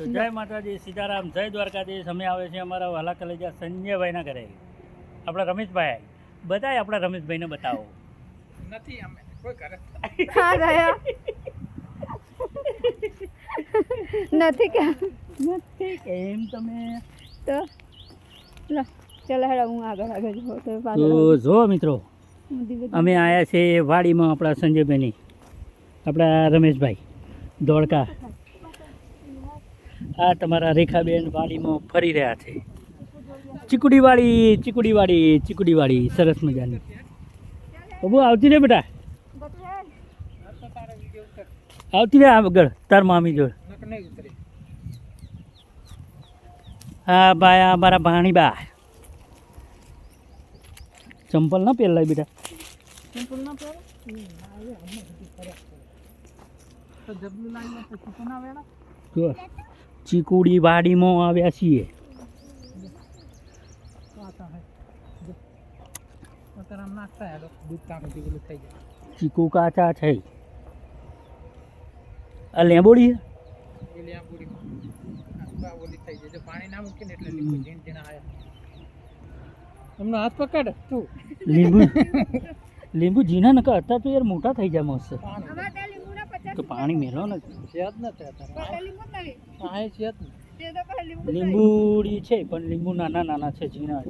તો જય માતાજી સીતારામ જય દ્વારકાધીશ. અમે આવે છે અમારા વાલા કલેજા સંજયભાઈના ઘરે. આપણા રમેશભાઈ. બધાય આપણા રમેશભાઈને બતાવો. નથી અમે કોઈ ઘરે. હા ગયા નથી કે નથી એમ તમે. તો લો ચાલો હેડો હું આગળ આગળ જો તો તો જો મિત્રો અમે આવ્યા છે વાડીમાં આપણા સંજયભાઈની આપણા રમેશભાઈ ધોળકા આ તમારા રેખાબેન વાડીમાં ફરી રહ્યા છે. ચીકુડીવાડી ચીકુડીવાડી ચીકુડીવાડી સરસ મજાની. બબુ આવતી રે બેટા? આવતી રે આગળ તાર મામી જોડ. હા ભાઈ આ મારા ભાણી બા. ચંપલ ના પહેલાય બેટા. ચંપલ ના વેળા જો. ચીકુડી વાડીમાં આવ્યા છીએ. ચીકુ કાચા છે આ લેંબોડી ઓલી આ પૂરીમાં બા ઓલી થઈ જાય જો પાણી ના મૂકીને એટલે લીંબુ ઝીણ ઝીણા આયા એમનો હાથ પકડ તું. લીંબુ લીંબુ જીના નકા હતા તો યાર મોટા થઈ જાય મસ્ત. તો પાણી મેલો ને? છે જ નથી. હા એ છે જ. લીંબુડી છે પણ લીંબુ નાના નાના છે ઝીણા.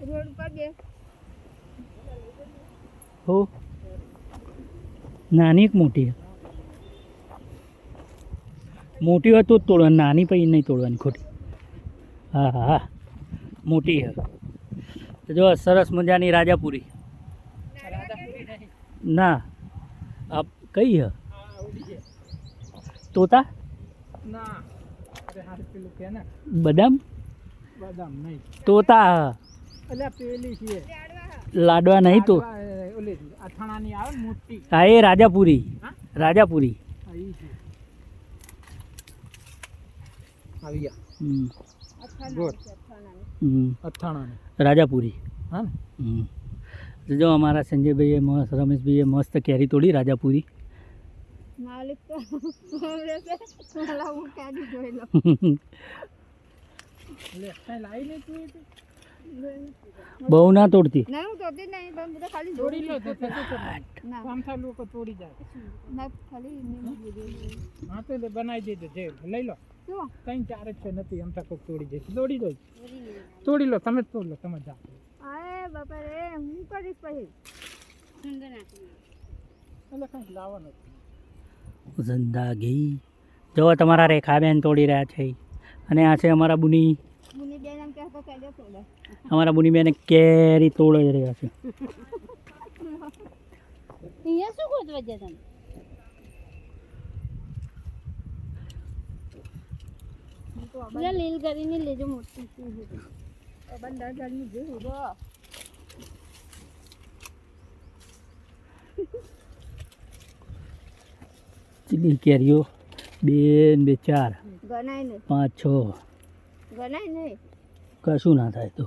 રોડ ઉપર બે. હો? નાની એક મોટી? મોટી હોય તો જ તોડવાની નાની પછી નહીં તોડવાની ખોટી. હા હા. મોટી હે તો જો સરસ મજાની રાજાપુરી. ના આપ કઈ હે તોતા? બદામ? બદામ તોતા લાડવા નહીં તો. હા એ રાજાપુરી. રાજાપુરી. આવી ગયા. અથાણાની. રાજાપુરી. હા ને? જો અમારા સંજયભાઈએ મસ્ત રમેશભાઈએ મસ્ત કેરી તોડી રાજાપુરી. માલિક કઈ? બહુ ના તોડતી. ના હું તોડતી નહીં પણ હું ખાલી તોડી લો તો. ના. આમ થાય લોકો તોડી જાય. ના ખાલી હા? તો બનાવી દેજો જે લઈ લો? ત્રણ ચાર છે નથી આમ થાય કોઈક તોડી જશે તોડી દો. તોડી લો તમે જ તોડ લો તમે જા અરે બાપા રે હું કરીશ પછી? એટલે કઈ લાવવાનું. જિંદગી જો તમારા રેખાબેન તોડી રહ્યા છે. અને આ છે અમારા બુની મુની બેન એમ કહેતો કહેજો તોડે અમારા બુનીબેન કેરી તોડી રહ્યા છે. અહીંયા શું ગોતવા ગયા તમે? પેલા લીલ કરીને લેજો મોટી બંદર જળની જે ઊભો ચીલી કેરીઓ બે ને બે ચાર ગણાય નહીં. પાંચ છ. ગણાય નહીં. કશું ના થાય તો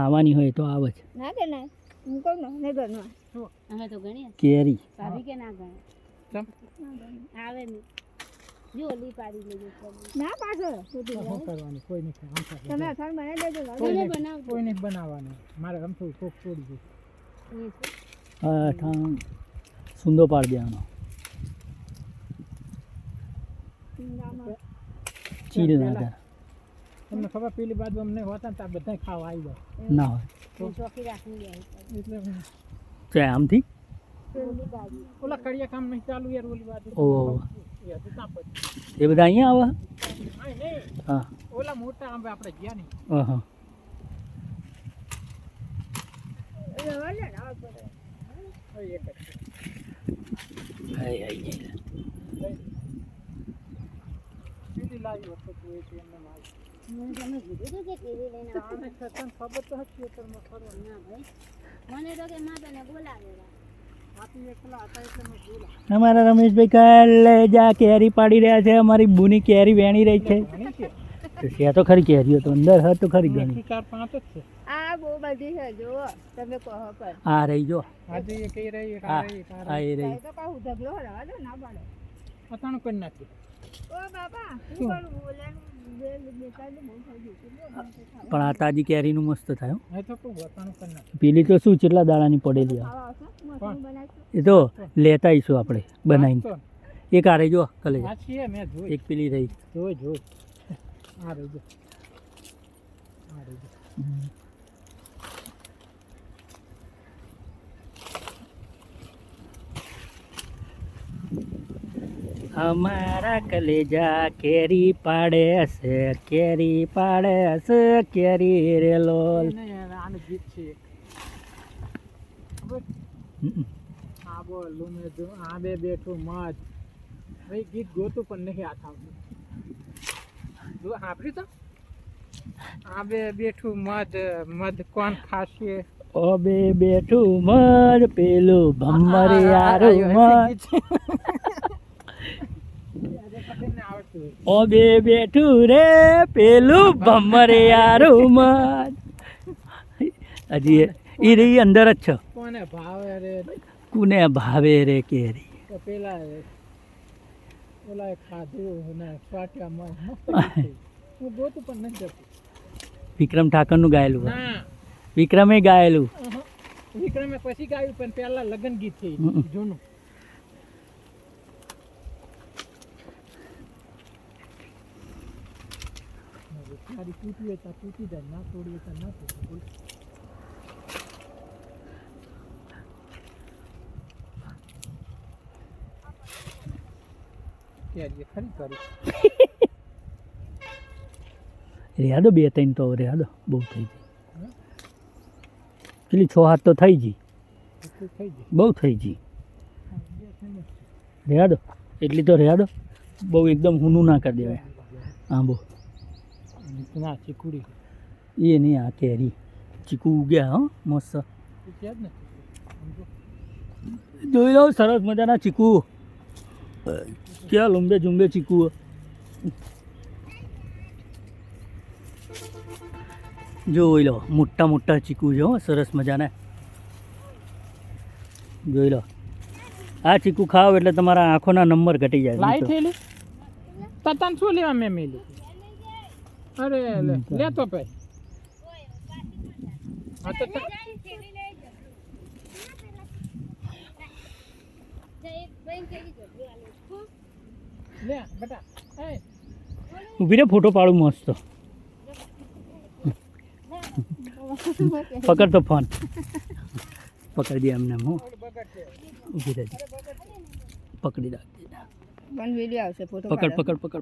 આવવાની હોય તો આવે જ. કેરી. ઓલી પાડી લેજો ના પાછો તો શું કરવાનું? કોઈ નહીં આમ થાય. તમે અથાણ કોઈ નહીં બનાવવાનું. મારે આમ થોડું કોક તોડી દે. આ ઠામ સુંદો પાડ દેવાનો ચીલ ના તમને ખબર પેલી બાજુ અમને હોતા ને ત્યાં બધા ખાવા આવી જાય. ના હોય. એટલે ક્યાં આમથી? ઓલા કડિયા કામ નહીં ચાલુ યાર ઓલી બાજુ. ઓહો. એ બધા અહીંયા આવે. હા. ઓલા મોટા આંબે આપણે ગયા નહીં. હા હા છે. લાવી હોત તો તું એમને લાવી. અમારા રમેશભાઈ કાલે જા કેરી પાડી રહ્યા છે. અમારી બુની કેરી વેણી રહી છે. છે. તો ખરી કેરીઓ તો અંદર હત તો ખરી ગણી ચાર પાંચ જ છે. આ આ બહુ બધી છે જો તમે કહો પર આ રહી જો. આજે એ કઈ રહી આ આ રહી આ આ રહી. તો કહું ઢગલો હરાવા દો ના પાડો. અતાણું કરી નાખી પણ આ તાજી કેરીનું મસ્ત થાય પેલી તો શું કેટલા દાડાની પડેલી એ તો લેતા આવીશું આપણે બનાવીને. એક આ રહી જો કલે એક પેલી રહી. જોઈ જોઈ. આ રહી જો આ રહી જો અમારા કલેજા કેરી પાડે છે કેરી પાડે છે કેરી રે લોલ. આ બોલું આ બે બેઠું મત ભાઈ ગીત ગોતું પણ નહીં હાથ આવતું જો સાંભળ્યું તો? આ બે બેઠું મધ મધ કોણ ખાશે? ઓ બે બેઠું મધ પેલું ભમર આ- આ- આ- યારું આ- મર આ ગીત છે. આજે પકડીને આવડતું હોય. ઓ બે બેઠું રે પેલું ભમરે યારું મન હજી એ- રહી અંદર જ છો. કોને ભાવે રે? કુને ભાવે રે કેરી? પેલા ઓલા ખાધું ને સ્વાટ્યામાં. હું ગોતું પણ નથી જતું. વિક્રમ ઠાકરનું ગાયેલું વિક્રમે ગાયેલું. વિક્રમે પછી ગાયું પણ પહેલા લગ્ન ગીત છે જૂનું. તારી તૂટી હોય તૂટી જાય ના તોડી હોય ના તોડી બોલ. રેહાદો રહ્યા દો બે ત્રણ તો રહ્યા દો બહુ થઈ ગઈ. પેલી છ હાથ તો થઈ ગઈ. બહુ થઈ ગઈ. હા, બે થઈ ને. રહ્યા દો એટલી તો રેહાદો. દો બહુ એકદમ હુનું ના કરી દેવાય. આંબો. ના ચીકુડી એ નહીં આ કેરી ચીકુ ઉગ્યા હો મસ્ત. જોઈ લો સરસ મજાના ચીકુ. ક્યાં લુંબે ઝુંબે ચીકુ. જોઈ લો મોટા મોટા ચીકુ છે હો સરસ મજાના. જોઈ લો. આ ચીકુ ખાવ એટલે તમારા આંખોના નંબર ઘટી જાય લાઈટ થયેલી? તતાન શું લેવા મેં મેલી? અરે લે લે તો ભાઈ. હા તો તા- લે બેટા એ. તો ઊભી રે ફોટો પાડું મસ્ત. પકડ તો ફોન. પકડી દે એમને હું. ઊભી રહેજે. પકડી રાખજે પકડ પકડ પકડ.